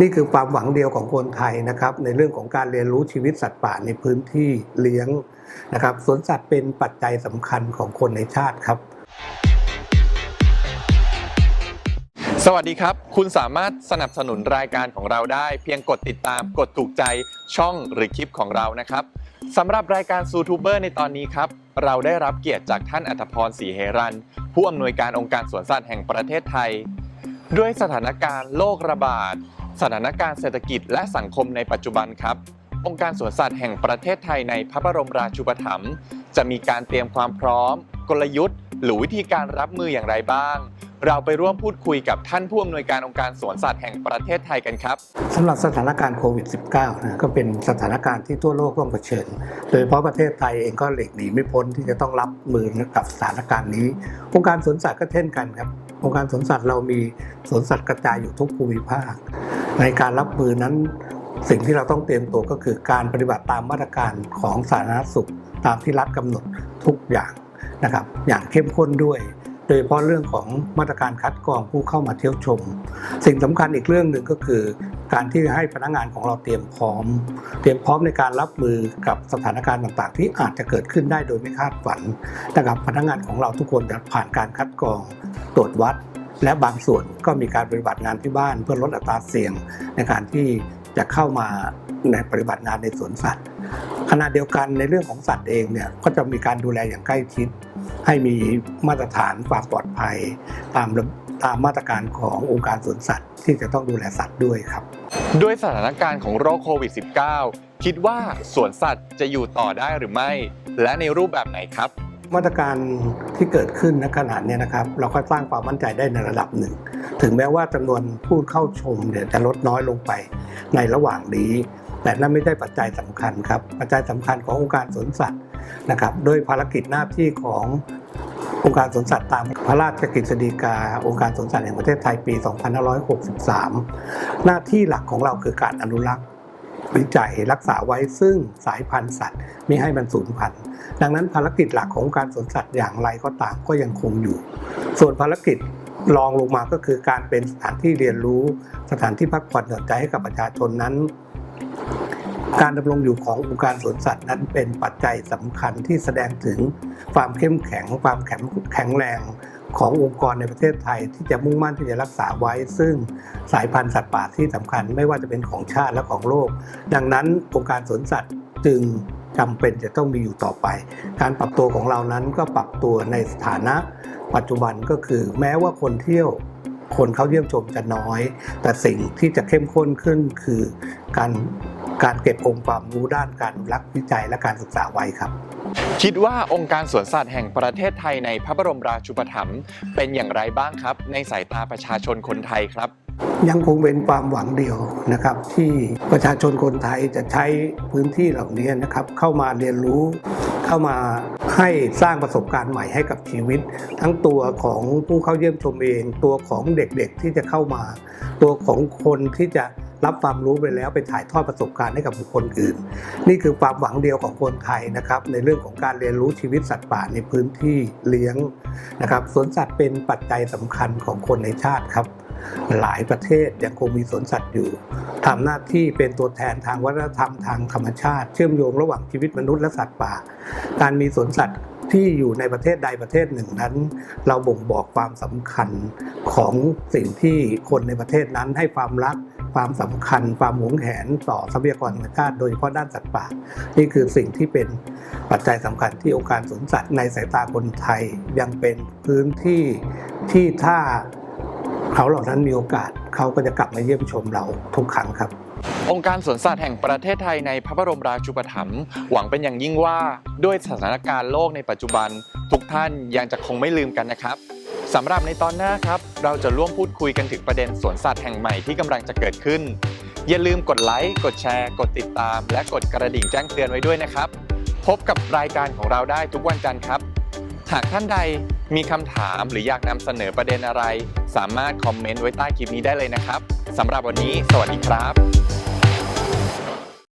นี่คือความหวังเดียวของคนไทยนะครับ ในเรื่องของการเรียนรู้ชีวิตสัตว์ป่าในพื้นที่เลี้ยงนะครับสวนสัตว์เป็นปัจจัยสำคัญของคนในชาติครับ สวัสดีครับ คุณสามารถสนับสนุนรายการของเราได้ เพียงกดติดตามกดถูกใจช่องหรือคลิปของเรานะครับสำหรับรายการซูทูบเบอร์ในตอนนี้ครับ เราได้รับเกียรติจากท่านอัธพรศรีเฮรัน ผู้อำนวยการองค์การสวนสัตว์แห่งประเทศไทย ด้วยสถานการณ์โรคระบาด สถานการณ์เศรษฐกิจและสังคมในปัจจุบันครับ องค์การสวนสัตว์แห่งประเทศไทยในพระบรมราชูปถัมภ์จะมีการเตรียมความพร้อม กลยุทธ์ หรือวิธีการรับมืออย่างไรบ้าง เราไปร่วมพูดคุยกับท่านผู้อำนวยการองค์การสวนสัตว์แห่งประเทศไทยกันครับสำหรับสถานการณ์โควิด -19 นะก็เป็นสถานการณ์ที่ทั่วโลกต้องเผชิญ โดยเฉพาะประเทศไทยเองก็หลีกหนีไม่พ้นที่จะต้องรับมือกับสถานการณ์นี้ องค์การสวนสัตว์ก็เช่นกันครับองค์การสวนสัตว์เรามีสวนสัตว์กระจายอยู่ทุกภูมิภาค ในการรับมือนั้นสิ่งที่เราต้องเตรียมตัวก็คือการปฏิบัติตามมาตรการของสาธารณสุข ตามที่รัฐกำหนดทุกอย่างนะครับ อย่างเข้มข้นด้วย โดยเฉพาะเรื่องของมาตรการคัดกรองผู้เข้ามาเที่ยวชม สิ่งสำคัญอีกเรื่องหนึ่งก็คือ การที่ให้พนักงานของเราเตรียมพร้อม เตรียมพร้อมในการรับมือกับสถานการณ์ต่างๆ ที่อาจจะเกิดขึ้นได้โดยไม่คาดฝันนะครับพนักงานของเราทุกคนจะผ่านการคัดกรอง ตรวจวัด และบางส่วนก็มีการปฏิบัติงานที่บ้าน เพื่อลดอัตราเสี่ยงในการที่จะเข้ามาในปฏิบัติงานในสวนสัตว์ขณะเดียวกันในเรื่องของสัตว์เองเนี่ยก็จะมีการดูแลอย่างใกล้ชิด ให้มีมาตรฐานความปลอดภัย ตามตามมาตรการขององค์การสวนสัตว์ ที่จะต้องดูแลสัตว์ด้วยครับ ด้วยสถานการณ์ของโรคโควิด -19 คิดว่าสวนสัตว์จะอยู่ต่อได้หรือไม่ และในรูปแบบไหนครับ มาตรการที่เกิดขึ้นณขณะนี้นะครับ เราก็สร้างความมั่นใจได้ในระดับหนึ่ง ถึงแม้ว่าจำนวนผู้เข้าชมเนี่ยจะลดน้อยลงไปในระหว่างนี้ แต่นั่นไม่ใช่ปัจจัยสำคัญครับ ปัจจัยสำคัญขององค์การสวนสัตว์นะครับโดยภารกิจหน้าที่ขององค์การสวนสัตว์ตามพระราชกฤษฎีกา องค์การสวนสัตว์แห่งประเทศไทยปี 2563 หน้าที่หลักของเราคือการอนุรักษ์ วิจัยรักษาไว้ซึ่งสายพันธุ์สัตว์ไม่ให้มันสูญพันธุ์ ดังนั้นภารกิจหลักของการสวนสัตว์อย่างไรก็ตามก็ยังคงอยู่ ส่วนภารกิจรองลงมาก็คือการเป็นสถานที่เรียนรู้สถานที่พักผ่อนหย่อนใจให้กับประชาชนนั้น การดำรงอยู่ขององค์การสวนสัตว์นั้นเป็นปัจจัยสำคัญที่แสดงถึงความเข้มแข็งความแข็งแข็งแรง ขององค์กรในประเทศไทยที่จะมุ่งมั่นที่จะรักษาไว้ ซึ่งสายพันธุ์สัตว์ป่าที่สำคัญ ไม่ว่าจะเป็นของชาติและของโลก ดังนั้นองค์การสวนสัตว์จึงจำเป็นจะต้องมีอยู่ต่อไป การปรับตัวของเรานั้นก็ปรับตัวในสถานะ ปัจจุบันก็คือ แม้ว่าคนเที่ยวคนเข้าเยี่ยมชมจะน้อย แต่สิ่งที่จะเข้มข้นขึ้นคือการการเก็บองค์ความรู้ด้านการรักวิจัยและการศึกษาไว้ครับ คิดว่าองค์การสวนสัตว์แห่งประเทศไทยในพระบรมราชูปถัมภ์เป็นอย่างไรบ้างครับ ในสายตาประชาชนคนไทยครับ ยังคงเป็นความหวังเดียวนะครับ ที่ประชาชนคนไทยจะใช้พื้นที่เหล่านี้นะครับ เข้ามาเรียนรู้เข้ามาให้สร้างประสบการณ์ใหม่ให้กับชีวิต ทั้งตัวของผู้เข้าเยี่ยมชมเอง ตัวของเด็กๆที่จะเข้ามา ตัวของคนที่จะ รับความรู้ไปแล้วไปถ่ายทอดประสบการณ์ให้กับบุคคลอื่น นี่คือความหวังเดียวของคนไทยนะครับในเรื่องของการเรียนรู้ชีวิตสัตว์ป่าในพื้นที่เลี้ยงนะครับสวนสัตว์เป็นปัจจัยสำคัญของคนในชาติครับ หลายประเทศยังคงมีสวนสัตว์อยู่ทำหน้าที่เป็นตัวแทนทางวัฒนธรรมทางธรรมชาติ เชื่อมโยงระหว่างชีวิตมนุษย์และสัตว์ป่า การมีสวนสัตว์ที่อยู่ในประเทศใดประเทศหนึ่งนั้น เราบ่งบอกความสำคัญของสิ่งที่คนในประเทศนั้นให้ความรัก ความสำคัญความหวงแหนต่อทรัพยากรธรรมชาติโดยเฉพาะด้านสัตว์ป่า นี่คือสิ่งที่เป็นปัจจัยสำคัญที่องค์การสวนสัตว์ในสายตาคนไทยยังเป็นพื้นที่ที่ถ้าเขาเหล่านั้นมีโอกาสเขาก็จะกลับมาเยี่ยมชมเราทุกครั้งครับ องค์การสวนสัตว์แห่งประเทศไทยในพระบรมราชูปถัมภ์หวังเป็นอย่างยิ่งว่าด้วยสถานการณ์โลกในปัจจุบัน ทุกท่านยังจะคงไม่ลืมกันนะครับ สำหรับในตอนหน้าครับ เราจะร่วมพูดคุยกันถึงประเด็นสวนสัตว์แห่งใหม่ที่กำลังจะเกิดขึ้น อย่าลืมกดไลค์ กดแชร์ กดติดตาม และกดกระดิ่งแจ้งเตือนไว้ด้วยนะครับ พบกับรายการของเราได้ทุกวันจันทร์ครับ หากท่านใดมีคำถามหรืออยากนำเสนอประเด็นอะไร สามารถคอมเมนต์ไว้ใต้คลิปนี้ได้เลยนะครับสำหรับวันนี้ สวัสดีครับ